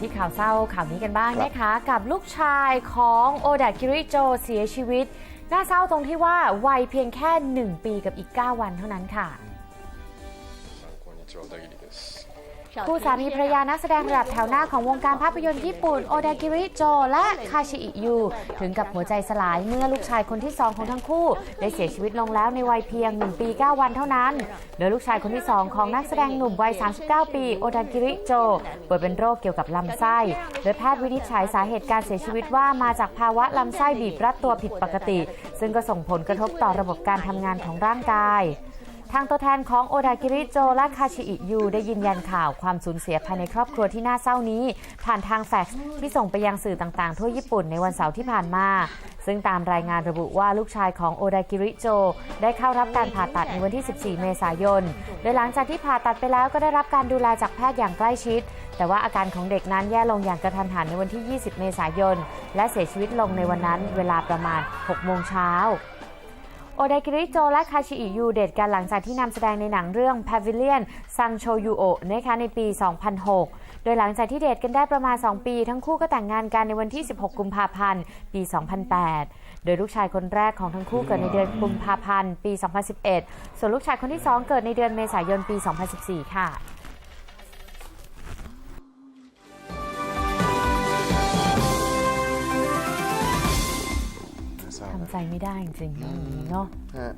ที่ข่าวเศร้าข่าวนี้กันบ้างนะคะ กับลูกชายของโอดาคิริโจเสียชีวิต น่าเศร้าตรงที่ว่าวัยเพียงแค่ 1 ปีกับอีก 9 วันเท่านั้นค่ะ は小田切です คู่สามีภรรยานักแสดงระดับแถวหน้าของวงการภาพยนตร์ญี่ปุ่นโอดากิริโจและคาชิอิยูถึงกับหัวใจสลายเมื่อลูกชายคนที่ 2 ของทั้งคู่ ได้เสียชีวิตลงแล้วในวัยเพียง 1 ปี 9 วันเท่านั้น โดยลูกชายคนที่ 2 ของนักแสดงหนุ่มวัย 39 ปีโอดากิริโจป่วยเป็นโรคเกี่ยวกับลำไส้ โดยแพทย์วินิจฉัยสาเหตุการเสียชีวิตว่ามาจากภาวะลำไส้บีบรัดตัวผิดปกติ ซึ่งก็ส่งผลกระทบต่อระบบการทำงานของร่างกาย ทางตัวแทนของโอดากิริโจและคาชิอิยูได้ยืนยันข่าวความสูญเสียภายในครอบครัวที่น่าเศร้านี้ ผ่านทางแฟกซ์ที่ส่งไปยังสื่อต่างๆ ทั่วญี่ปุ่นในวันเสาร์ที่ผ่านมา ซึ่งตามรายงานระบุว่าลูกชายของโอดากิริโจ ได้เข้ารับการผ่าตัดในวันที่ 14 เมษายน โดยหลังจากที่ผ่าตัดไปแล้วก็ได้รับการดูแลจากแพทย์อย่างใกล้ชิด แต่ว่าอาการของเด็กนั้นแย่ลงอย่างกระทันหันในวันที่ 20 เมษายน และเสียชีวิตลงในวันนั้นเวลาประมาณ 6 โมงเช้า อไดกิริโจและคาชิอิยูเดทกันหลังจากที่นำแสดงในหนังเรื่อง Pavilion San c h o y u o นะคะในปี 2006 โดยหลังจากที่เดทกันได้ประมาณ 2 ปี ทั้งคู่ก็แต่งงานกันในวันที่ 16 กุมภาพันธ์ ปี 2008 โดยลูกชายคนแรกของทั้งคู่เกิดในเดือนกุมภาพันธ์ ปี 2011 ส่วนลูกชายคนที่ 2 เกิดในเดือนเมษายน ปี 2014 ค่ะ ทำใจไม่ได้จริงๆเรื่องนี้เนาะ ฮะ